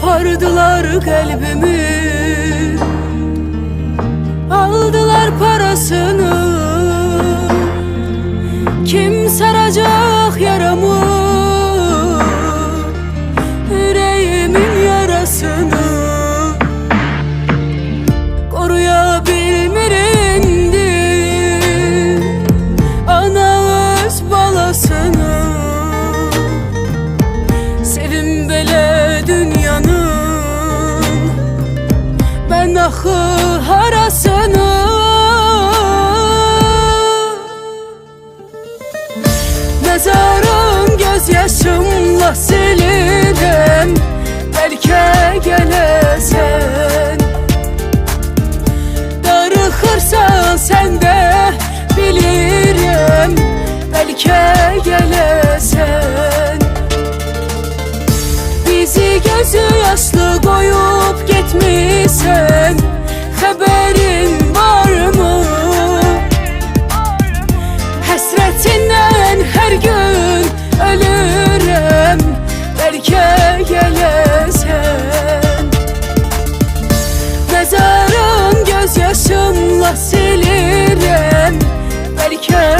Kopardılar kalbimi. Aldılar parasını. Kim saracak yaramı? Yüreğimin yarasını. Koruyabilmir indi Ana öz balasını. Sevim belə Axı harasını Mezarın göz yaşımla silirəm Bəlkə gələsən Darıxırsan sən də bilirəm Bəlkə gələsən Bizi gözü yaşlı yaşımla silirəm Bəlkə